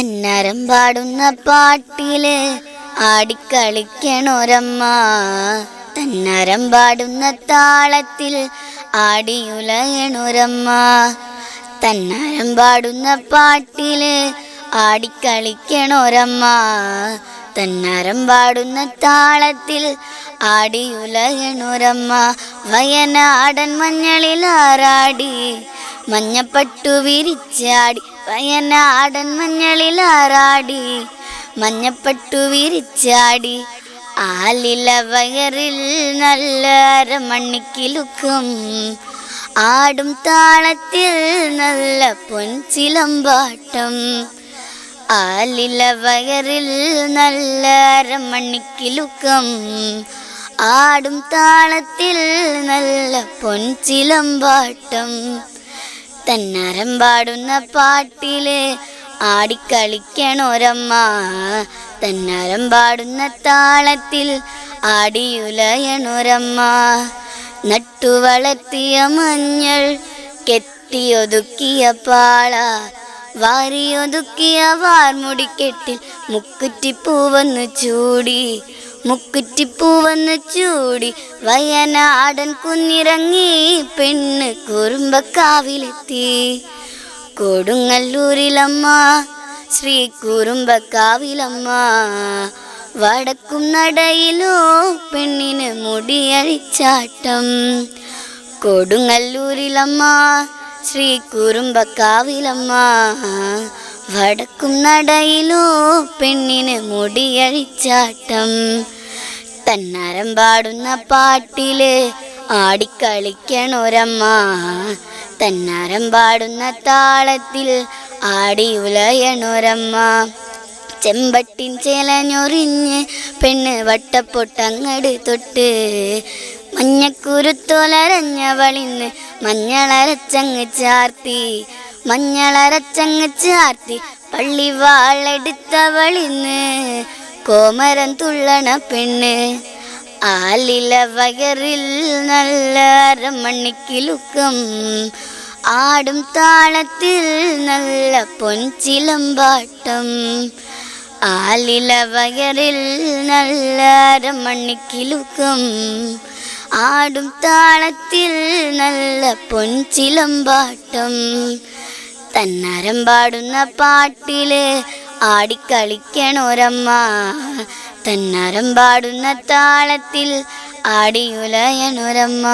തന്നരം പാടുന്ന പാട്ടിൽ ആടിക്കളിക്കണൊരമ്മ. തന്നരം പാടുന്ന താളത്തിൽ ആടിയുലയണൊരമ്മ. തന്നരം പാടുന്ന പാട്ടിൽ ആടിക്കളിക്കണൊരമ്മ. തന്നരം പാടുന്ന താളത്തിൽ ആടിയുലയണൊരമ്മ. വയനാടൻ മഞ്ഞളിൽ ആറാടി മഞ്ഞപ്പട്ടു വിരിച്ചാടി വയനാടൻ മഞ്ഞളിൽ ആറാടി മഞ്ഞപ്പെട്ടു വിരിച്ചാടി. ആലില വയറിൽ നല്ല അരമണ്ണിക്കിലുക്കും ആടും താളത്തിൽ നല്ല പൊൻചിലമ്പാട്ടം. ആലില വയറിൽ നല്ല അരമണ്ണിക്കിലുക്കം ആടും താളത്തിൽ നല്ല പൊൻചിലമ്പാട്ടം. തന്നരം പാടുന്ന പാട്ടിൽ ആടിക്കളിക്കണോരമ്മ. തന്നരം പാടുന്ന താളത്തിൽ ആടിയുലയണോരമ്മ. നട്ടു വളർത്തിയ മഞ്ഞൾ കെട്ടിയൊതുക്കിയ പാള. വാരിയൊതുക്കിയ വാർമുടിക്കെട്ടിൽ മുക്കുറ്റിപ്പൂവന്നു ചൂടി. മുക്കുറ്റിപ്പൂവന്നു ചൂടി വയനാടൻ കുന്നിറങ്ങി പെണ്ണ് കുറുമ്പക്കാവിലെത്തി. കൊടുങ്ങല്ലൂരിലമ്മ ശ്രീ കുറുമ്പക്കാവിലമ്മ. വടക്കും നടയിലോ പെണ്ണിന് മുടിയഴിച്ചാട്ടം. കൊടുങ്ങല്ലൂരിലമ്മ ശ്രീ കുറുമ്പക്കാവിലമ്മ. വടക്കും നടയിലോ പെണ്ണിന് മുടിയഴിച്ചാട്ടം. തന്നരം പാടുന്ന പാട്ടിൽ ആടിക്കളിക്കണൊരമ്മ തന്നരം പാടുന്ന താളത്തിൽ ആടി ഉലയണൊരമ്മ ചെമ്പട്ടിൻ ചേലഞ്ഞൊറിഞ്ഞ് പെണ്ണ് വട്ടപ്പൊട്ടങ്ങട് തൊട്ട്. മഞ്ഞക്കുരുത്തോലരഞ്ഞവളിന്ന് മഞ്ഞളരച്ചങ്ങ് ചാർത്തി. മഞ്ഞളരച്ചങ്ങ് ചാർത്തി പള്ളി വാളെടുത്തവളിന്ന് കോമരം തുള്ളണ പെണ്ണ്. ആലില വകറിൽ നല്ല അരമണിക്കിലുക്കം ആടും താളത്തിൽ നല്ല പൊൻചിലമ്പാട്ടം. ആലില വകറിൽ നല്ല അരമണിക്കിലുക്കം ആടും താളത്തിൽ നല്ല പൊൻചിലമ്പാട്ടം. തന്നരം പാടുന്ന പാട്ടിൽ ആടിക്കളിക്കണോരമ്മ. തന്നാരം പാടുന്ന താളത്തിൽ ആടിയുലയണൊരമ്മ.